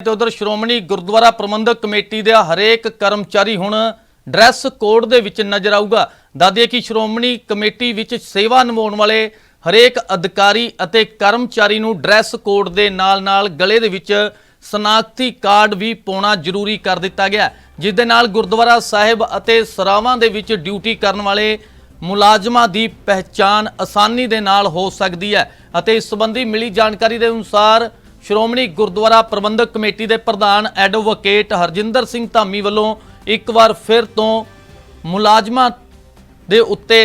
ਤੇ ਉਧਰ ਸ਼੍ਰੋਮਣੀ ਗੁਰਦੁਆਰਾ ਪ੍ਰਬੰਧਕ ਕਮੇਟੀ ਦੇ ਹਰੇਕ ਕਰਮਚਾਰੀ ਹੁਣ ਡਰੈਸ ਕੋਡ ਦੇ ਵਿੱਚ ਨਜ਼ਰ ਆਊਗਾ। ਦੱਸਦੇ ਕਿ ਸ਼੍ਰੋਮਣੀ ਕਮੇਟੀ ਵਿੱਚ ਸੇਵਾ ਨਿਭਾਉਣ ਵਾਲੇ ਹਰੇਕ ਅਧਿਕਾਰੀ ਅਤੇ ਕਰਮਚਾਰੀ ਨੂੰ ਡਰੈਸ ਕੋਡ ਦੇ ਨਾਲ-ਨਾਲ ਗਲੇ ਦੇ ਵਿੱਚ ਸਨਾਖਤੀ ਕਾਰਡ ਵੀ ਪਾਉਣਾ ਜ਼ਰੂਰੀ ਕਰ ਦਿੱਤਾ ਗਿਆ ਜਿਸ ਦੇ ਨਾਲ ਗੁਰਦੁਆਰਾ ਸਾਹਿਬ ਅਤੇ ਸਰਾਵਾਂ ਦੇ ਵਿੱਚ ਡਿਊਟੀ ਕਰਨ ਵਾਲੇ ਮੁਲਾਜ਼ਮਾਂ ਦੀ ਪਹਿਚਾਣ ਆਸਾਨੀ ਦੇ ਨਾਲ ਹੋ ਸਕਦੀ ਹੈ ਅਤੇ ਇਸ ਸੰਬੰਧੀ ਮਿਲੀ ਜਾਣਕਾਰੀ ਦੇ ਅਨੁਸਾਰ ਸ਼੍ਰੋਮਣੀ ਗੁਰਦੁਆਰਾ ਪ੍ਰਬੰਧਕ ਕਮੇਟੀ ਦੇ ਪ੍ਰਧਾਨ ਐਡਵੋਕੇਟ ਹਰਜਿੰਦਰ ਸਿੰਘ ਧਾਮੀ ਵੱਲੋਂ ਇੱਕ ਵਾਰ ਫਿਰ ਤੋਂ ਮੁਲਾਜ਼ਮਾਂ ਦੇ ਉੱਤੇ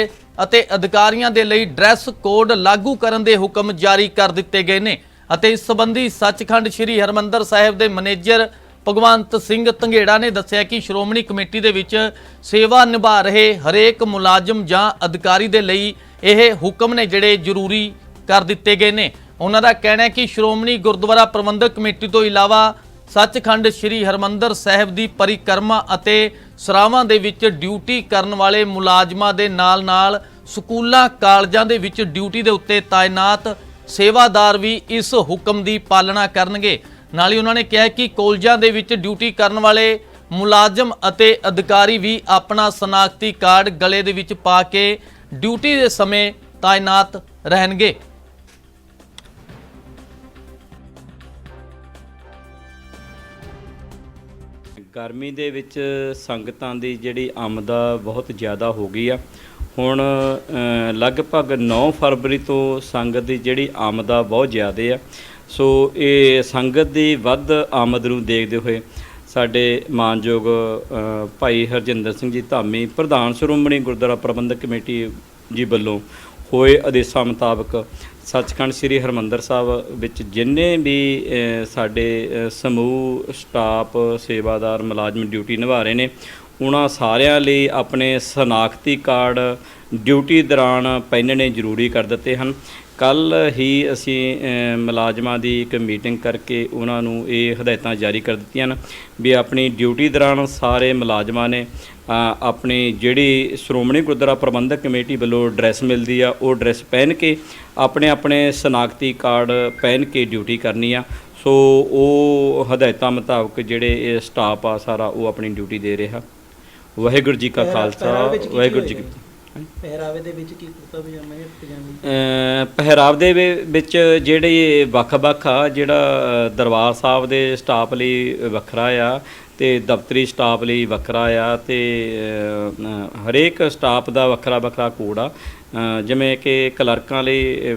ਅਤੇ ਅਧਿਕਾਰੀਆਂ ਦੇ ਲਈ ਡਰੈਸ ਕੋਡ ਲਾਗੂ ਕਰਨ ਦੇ ਹੁਕਮ ਜਾਰੀ ਕਰ ਦਿੱਤੇ ਗਏ ਨੇ ਅਤੇ ਇਸ ਸੰਬੰਧੀ ਸੱਚਖੰਡ ਸ੍ਰੀ ਹਰਮੰਦਰ ਸਾਹਿਬ ਦੇ ਮੈਨੇਜਰ ਭਗਵੰਤ ਸਿੰਘ ਧੰਗੇੜਾ ਨੇ ਦੱਸਿਆ ਕਿ ਸ਼੍ਰੋਮਣੀ ਕਮੇਟੀ ਦੇ ਵਿੱਚ ਸੇਵਾ ਨਿਭਾ ਰਹੇ ਹਰੇਕ ਮੁਲਾਜ਼ਮ ਜਾਂ ਅਧਿਕਾਰੀ ਦੇ ਲਈ ਇਹ ਹੁਕਮ ਨੇ ਜਿਹੜੇ ਜ਼ਰੂਰੀ ਕਰ ਦਿੱਤੇ ਗਏ ਨੇ। ਉਹਨਾਂ ਦਾ ਕਹਿਣਾ ਹੈ ਕਿ ਸ਼੍ਰੋਮਣੀ ਗੁਰਦੁਆਰਾ ਪ੍ਰਬੰਧਕ ਕਮੇਟੀ ਤੋਂ ਇਲਾਵਾ ਸੱਚਖੰਡ ਸ੍ਰੀ ਹਰਮੰਦਰ ਸਾਹਿਬ ਦੀ ਪਰਿਕਰਮਾ ਅਤੇ ਸਰਾਵਾਂ ਦੇ ਵਿੱਚ ਡਿਊਟੀ ਕਰਨ ਵਾਲੇ ਮੁਲਾਜ਼ਮਾਂ ਦੇ ਨਾਲ-ਨਾਲ ਸਕੂਲਾਂ, ਕਾਲਜਾਂ ਦੇ ਵਿੱਚ ਡਿਊਟੀ ਦੇ ਉੱਤੇ ਤਾਇਨਾਤ ਸੇਵਾਦਾਰ ਵੀ ਇਸ ਹੁਕਮ ਦੀ ਪਾਲਣਾ ਕਰਨਗੇ। ਨਾਲ ਹੀ ਉਹਨਾਂ ਨੇ ਕਿਹਾ ਕਿ ਕਾਲਜਾਂ ਦੇ ਵਿੱਚ ਡਿਊਟੀ ਕਰਨ ਵਾਲੇ ਮੁਲਾਜ਼ਮ ਅਤੇ ਅਧਿਕਾਰੀ ਵੀ ਆਪਣਾ ਸਨਾਖਤੀ ਕਾਰਡ ਗਲੇ ਦੇ ਵਿੱਚ ਪਾ ਕੇ ਡਿਊਟੀ ਦੇ ਸਮੇਂ ਤਾਇਨਾਤ ਰਹਿਣਗੇ। ਗਰਮੀ ਦੇ ਵਿੱਚ ਸੰਗਤਾਂ ਦੀ ਜਿਹੜੀ ਆਮਦਾ ਬਹੁਤ ਜ਼ਿਆਦਾ ਹੋ ਗਈ ਆ। ਹੁਣ ਲਗਭਗ 9 ਫਰਵਰੀ ਤੋਂ ਸੰਗਤ ਦੀ ਜਿਹੜੀ ਆਮਦਾ ਬਹੁਤ ਜ਼ਿਆਦਾ ਆ। ਸੋ ਇਹ ਸੰਗਤ ਦੀ ਵੱਧ ਆਮਦ ਨੂੰ ਦੇਖਦੇ ਹੋਏ ਸਾਡੇ ਮਾਨਯੋਗ ਭਾਈ ਹਰਜਿੰਦਰ ਸਿੰਘ ਜੀ ਧਾਮੀ, ਪ੍ਰਧਾਨ ਸ਼੍ਰੋਮਣੀ ਗੁਰਦੁਆਰਾ ਪ੍ਰਬੰਧਕ ਕਮੇਟੀ ਜੀ ਵੱਲੋਂ ਹੋਏ ਆਦੇਸ਼ਾਂ ਮੁਤਾਬਕ ਸੱਚਖੰਡ ਸ੍ਰੀ ਹਰਮੰਦਰ ਸਾਹਿਬ ਵਿੱਚ ਜਿੰਨੇ ਵੀ ਸਾਡੇ ਸਮੂਹ, ਸਟਾਫ, ਸੇਵਾਦਾਰ, ਮੁਲਾਜ਼ਮ ਡਿਊਟੀ ਨਿਭਾ ਰਹੇ ਨੇ, ਉਹਨਾਂ ਸਾਰਿਆਂ ਲਈ ਆਪਣੇ ਸਨਾਖਤੀ ਕਾਰਡ ਡਿਊਟੀ ਦੌਰਾਨ ਪਹਿਨਣੇ ਜ਼ਰੂਰੀ ਕਰ ਦਿੱਤੇ ਹਨ। ਕੱਲ ਹੀ ਅਸੀਂ ਮੁਲਾਜ਼ਮਾਂ ਦੀ ਇੱਕ ਮੀਟਿੰਗ ਕਰਕੇ ਉਹਨਾਂ ਨੂੰ ਇਹ ਹਦਾਇਤਾਂ ਜਾਰੀ ਕਰ ਦਿੱਤੀਆਂ ਹਨ ਵੀ ਆਪਣੀ ਡਿਊਟੀ ਦੌਰਾਨ ਸਾਰੇ ਮੁਲਾਜ਼ਮਾਂ ਨੇ ਆਪਣੀ ਜਿਹੜੀ ਸ਼੍ਰੋਮਣੀ ਗੁਰਦੁਆਰਾ ਪ੍ਰਬੰਧਕ ਕਮੇਟੀ ਵੱਲੋਂ ਡਰੈਸ ਮਿਲਦੀ ਆ ਉਹ ਡਰੈਸ ਪਹਿਨ ਕੇ ਆਪਣੇ ਆਪਣੇ ਸਨਾਖਤੀ ਕਾਰਡ ਪਹਿਨ ਕੇ ਡਿਊਟੀ ਕਰਨੀ ਆ। ਸੋ ਉਹ ਹਦਾਇਤਾਂ ਮੁਤਾਬਕ ਜਿਹੜੇ ਇਹ ਸਟਾਫ ਆ ਸਾਰਾ ਉਹ ਆਪਣੀ ਡਿਊਟੀ ਦੇ ਰਿਹਾ। ਵਾਹਿਗੁਰੂ ਜੀ ਕਾ ਖਾਲਸਾ ਵਾਹਿਗੁਰੂ ਜੀ ਕੀ? ਪਹਿਰਾਵੇ ਦੇ ਵਿੱਚ ਕੀ ਕੁੜਤਾ ਪਜਾਮਾ ਜਾਂ ਪਜਾਮੀ? ਪਹਿਰਾਵ ਦੇ ਵਿੱਚ ਜਿਹੜੇ ਵੱਖ-ਵੱਖ ਆ ਜਿਹੜਾ ਦਰਬਾਰ ਸਾਹਿਬ ਦੇ ਸਟਾਫ ਲਈ ਵੱਖਰਾ ਆ ਤੇ ਦਫ਼ਤਰੀ ਸਟਾਫ ਲਈ ਵੱਖਰਾ ਆ ਤੇ ਹਰੇਕ ਸਟਾਫ ਦਾ ਵੱਖਰਾ ਵੱਖਰਾ ਕੋਡ ਆ। ਜਿਵੇਂ ਕਿ ਕਲਰਕਾਂ ਲਈ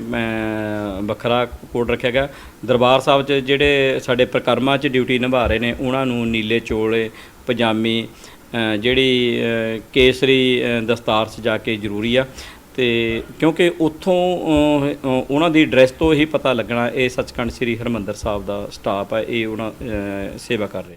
ਵੱਖਰਾ ਕੋਡ ਰੱਖਿਆ ਗਿਆ। ਦਰਬਾਰ ਸਾਹਿਬ 'ਚ ਜਿਹੜੇ ਸਾਡੇ ਪ੍ਰਕਰਮਾਂ 'ਚ ਡਿਊਟੀ ਨਿਭਾ ਰਹੇ ਨੇ ਉਹਨਾਂ ਨੂੰ ਨੀਲੇ ਚੋਲੇ ਪਜਾਮੀ ਜਿਹੜੀ ਕੇਸਰੀ ਅ, ਦਸਤਾਰ ਸਜਾ ਕੇ ਜ਼ਰੂਰੀ ਆ। ਤੇ ਕਿਉਂਕਿ ਉੱਥੋਂ ਉਹਨਾਂ ਦੀ ਡਰੈਸ ਤੋਂ ਹੀ ਪਤਾ ਲੱਗਣਾ ਇਹ ਸੱਚਖੰਡ ਸ੍ਰੀ ਹਰਮੰਦਰ ਸਾਹਿਬ ਦਾ ਸਟਾਫ ਹੈ ਇਹ ਉਹਨਾਂ ਸੇਵਾ ਕਰ ਰਹੇ।